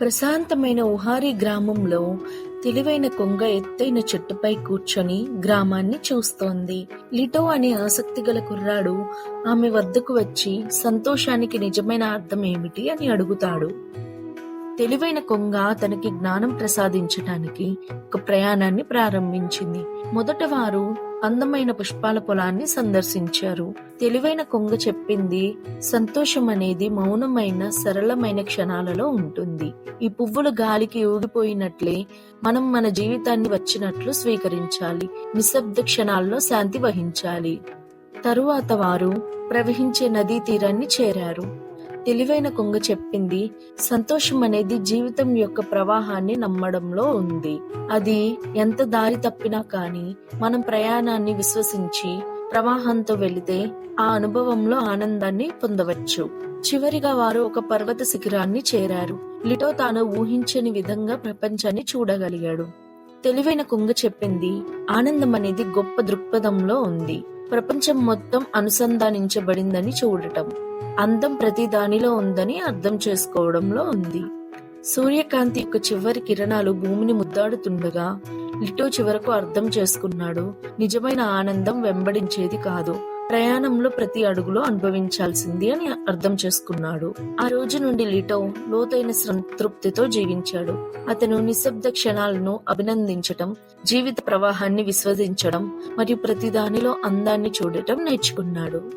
ప్రశాంతమైన ఉహారీ గ్రామంలో తెలివైన కొంగ ఎత్తైన చెట్టుపై కూర్చొని గ్రామాన్ని చూస్తోంది. లిటో అనే ఆసక్తి గల కుర్రాడు ఆమె వద్దకు వచ్చి సంతోషానికి నిజమైన అర్థం ఏమిటి? అని అడుగుతాడు. తెలివైన కొంగ తనకి జ్ఞానం ప్రసాదించటానికి ఒక ప్రయాణాన్ని ప్రారంభించింది. మొదట వారు అందమైన పుష్పాల పొలాన్ని సందర్శించారు. తెలివైన కొంగ చెప్పింది సంతోషం అనేది మౌనమైన సరళమైన క్షణాలలో ఉంటుంది. ఈ పువ్వులు గాలికి ఊగిపోయినట్లే మనం మన జీవితాన్ని వచ్చినట్లు స్వీకరించాలి. నిశ్శబ్ద క్షణాల్లో శాంతి వహించాలి. తరువాత వారు ప్రవహించే నదీ తీరాన్ని చేరారు. తెలివైన కొంగ చెప్పింది సంతోషం అనేది జీవితం యొక్క ప్రవాహాన్ని నమ్మడంలో ఉంది. అది ఎంత దారి తప్పినా కానీ మనం ప్రయాణాన్ని విశ్వసించి ప్రవాహంతో వెళితే ఆ అనుభవంలో ఆనందాన్ని పొందవచ్చు. చివరిగా వారు ఒక పర్వత శిఖరాన్ని చేరారు. లిటో తాను ఊహించని విధంగా ప్రపంచాన్ని చూడగలిగాడు. తెలివైన కొంగ చెప్పింది ఆనందం అనేది గొప్ప దృక్పథంలో ఉంది. ప్రపంచం మొత్తం అనుసంధానించబడిందని చూడటం అందం ప్రతి దానిలో ఉందని అర్థం చేసుకోవడంలో ఉంది. సూర్యకాంతి యొక్క చివరి కిరణాలు భూమిని ముద్దాడుతుండగా లిటో చివరకు అర్థం చేసుకున్నాడు. నిజమైన ఆనందం వెంబడించేది కాదు. ప్రయాణంలో ప్రతి అడుగులో అనుభవించాల్సింది అని అర్థం చేసుకున్నాడు. ఆ రోజు నుండి లిటో లోతైన సంతృప్తితో జీవించాడు. అతను నిశ్శబ్ద క్షణాలను అభినందించటం జీవిత ప్రవాహాన్ని విశ్వసించడం మరియు ప్రతిదానిలో అందాన్ని చూడటం నేర్చుకున్నాడు.